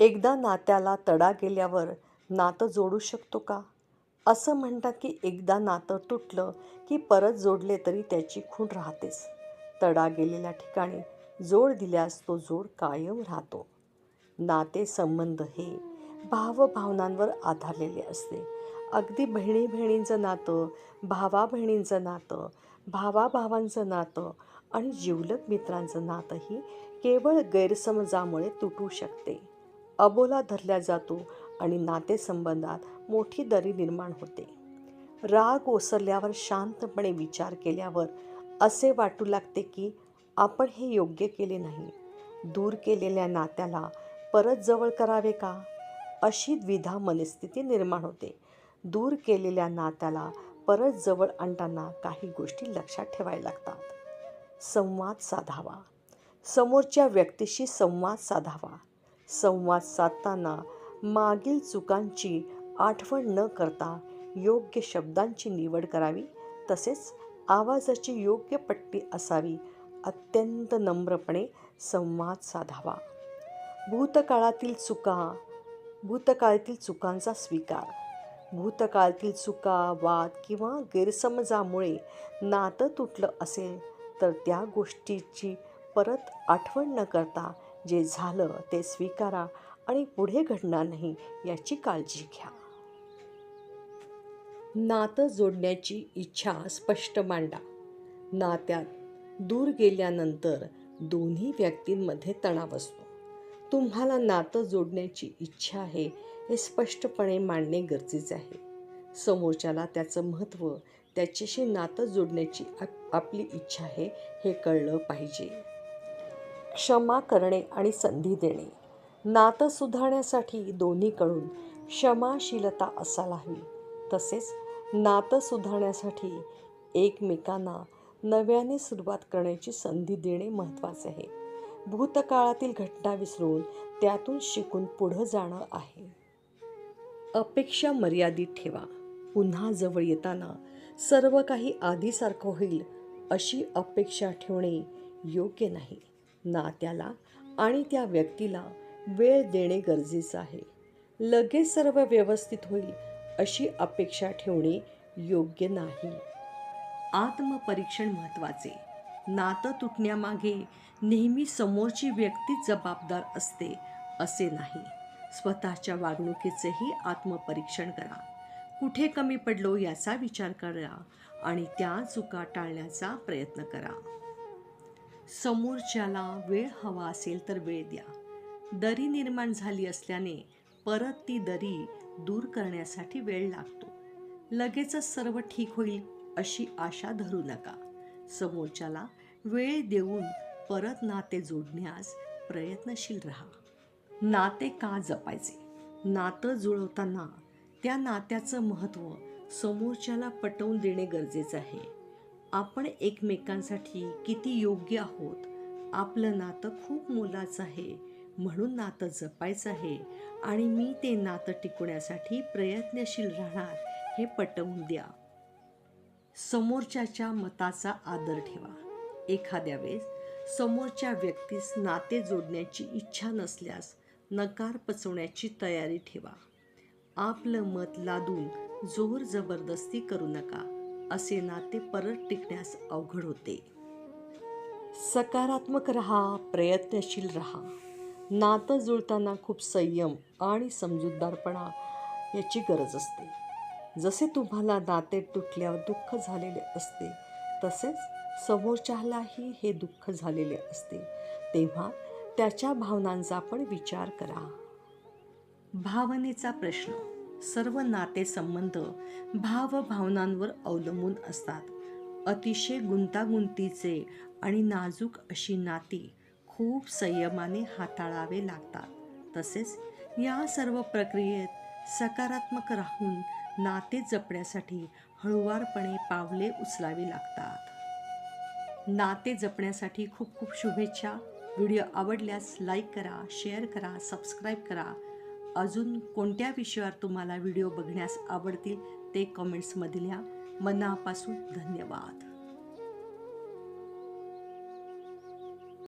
एकदा नात्याला तडा गेल्यावर नातं जोडू शकतो का? असं म्हणतात की एकदा नातं तुटलं की परत जोडले तरी त्याची खूण राहतेच. तडा गेलेल्या ठिकाणी जोड दिल्यास तो जोड कायम राहतो. नाते संबंध हे भावभावनांवर आधारलेले असते. अगदी बहिणी बहिणींचं नातं भावा बहिणींचं नातं भावा भावांचं नातं आणि जिवलग मित्रांचं नातंही केवळ गैरसमजामुळे तुटू शकते. अबोला धरला जातो आणि नातेसंबंधात मोठी दरी निर्माण होते. राग ओसरल्यावर शांतपणे विचार केल्यावर असे वाटू लागते की आपण हे योग्य केले नाही. दूर केलेल्या नात्याला परत जवळ करावे का? अशी द्विधा मनस्थिती निर्माण होते. दूर केलेल्या नात्याला परत जवळ आणताना काही गोष्टी लक्षात ठेवायला लागतात. संवाद साधावा. समोरच्या व्यक्तीशी संवाद साधावा. संवाद साधताना मागील चुकांची आठवण न करता योग्य शब्दांची निवड करावी. तसेच आवाजाची योग्य पट्टी असावी. अत्यंत नम्रपणे संवाद साधावा. भूतकाळातील चुका भूतकाळातील चुकांचा स्वीकार. भूतकाळातील चुका वाद किंवा गैरसमजामुळे नातं तुटलं असेल तर त्या गोष्टीची परत आठवण न करता जे झालं ते स्वीकारा आणि पुढे घडणार नाही याची काळजी घ्या. नातं जोडण्याची इच्छा स्पष्ट मांडा. नात्यात दूर गेल्यानंतर दोन्ही व्यक्तींमध्ये तणाव असतो. तुम्हाला नातं जोडण्याची इच्छा आहे हे स्पष्टपणे मांडणे गरजेचे आहे. समोरच्याला त्याचं महत्त्व त्याच्याशी नातं जोडण्याची आप आपली इच्छा आहे हे कळलं पाहिजे. क्षमा करणे आणि संधी देणे. नातं सुधारण्यासाठी दोन्हीकडून क्षमाशीलता असायला हवी तसेच नातं सुधारण्यासाठी एकमेकांना नव्याने सुरुवात करण्याची संधी देणे महत्त्वाचे आहे. भूतकाळातील घटना विसरून त्यातून शिकून पुढं जाणं आहे. अपेक्षा मर्यादित ठेवा. पुन्हा जवळ येताना सर्व काही आधीसारखं होईल अशी अपेक्षा ठेवणे योग्य नाही. नात्याला आणि त्या व्यक्तीला वेळ देणे गरजेचं आहे. लगेच सर्व व्यवस्थित होईल अशी अपेक्षा ठेवणे योग्य नाही. आत्मपरीक्षण महत्त्वाचे. नातं तुटण्यामागे नेहमी समोरची व्यक्तीच जबाबदार असते असे नाही. स्वतःच्या वागणुकीचेही आत्मपरीक्षण करा. कुठे कमी पडलो याचा विचार करा आणि त्या चुका टाळण्याचा प्रयत्न करा. समोरच्याला वेळ हवा असेल तर वेळ द्या. दरी निर्माण झाली असल्याने परत ती दरी दूर करण्यासाठी वेळ लागतो. लगेचच सर्व ठीक होईल अशी आशा धरू नका. समोरच्याला वेळ देऊन परत नाते जोडण्यास प्रयत्नशील राहा. नाते का जपायचे? नातं जुळवताना त्या नात्याचं महत्त्व समोरच्याला पटवून देणे गरजेचं आहे. आपण एकमेकांसाठी किती योग्य आहोत? आपलं नातं खूप मोलाचं आहे. म्हणून नातं जपायचं आहे. आणि मी ते नातं टिकवण्यासाठी प्रयत्नशील राहणार हे पटवून द्या. समोरच्याच्या मताचा आदर ठेवा. एखाद्या वेळेस समोरच्या व्यक्तीस नाते जोडण्याची इच्छा नसल्यास नकार पचवण्याची तयारी ठेवा. आपलं मत लादून जोर जबरदस्ती करू नका. असे नाते परत टिकण्यास अवघड होते. सकारात्मक रहा प्रयत्नशील रहा. नातं जुळताना खूप संयम आणि समजूतदारपणा याची गरज असते. जसे तुम्हाला नाते तुटल्यावर दुःख झालेले असते तसेच समोरच्यालाही हे दुःख झालेले असते. तेव्हा त्याच्या भावनांचा पण विचार करा. भावनेचा प्रश्न. सर्व नातेसंबंध भावभावनांवर अवलंबून असतात. अतिशय गुंतागुंतीचे आणि नाजूक अशी नाती खूप संयमाने हाताळावे लागतात. तसेच या सर्व प्रक्रियेत सकारात्मक राहून नाते जपण्यासाठी हळुवारपणे पावले उचलावी लागतात. नाते जपण्यासाठी खूप खूप शुभेच्छा. व्हिडिओ आवडल्यास लाईक करा शेअर करा सबस्क्राईब करा. अजून कोणत्या विषयावर तुम्हाला व्हिडिओ बघण्यास आवडतील ते कमेंट्समध्ये लिहा. मनापासून धन्यवाद.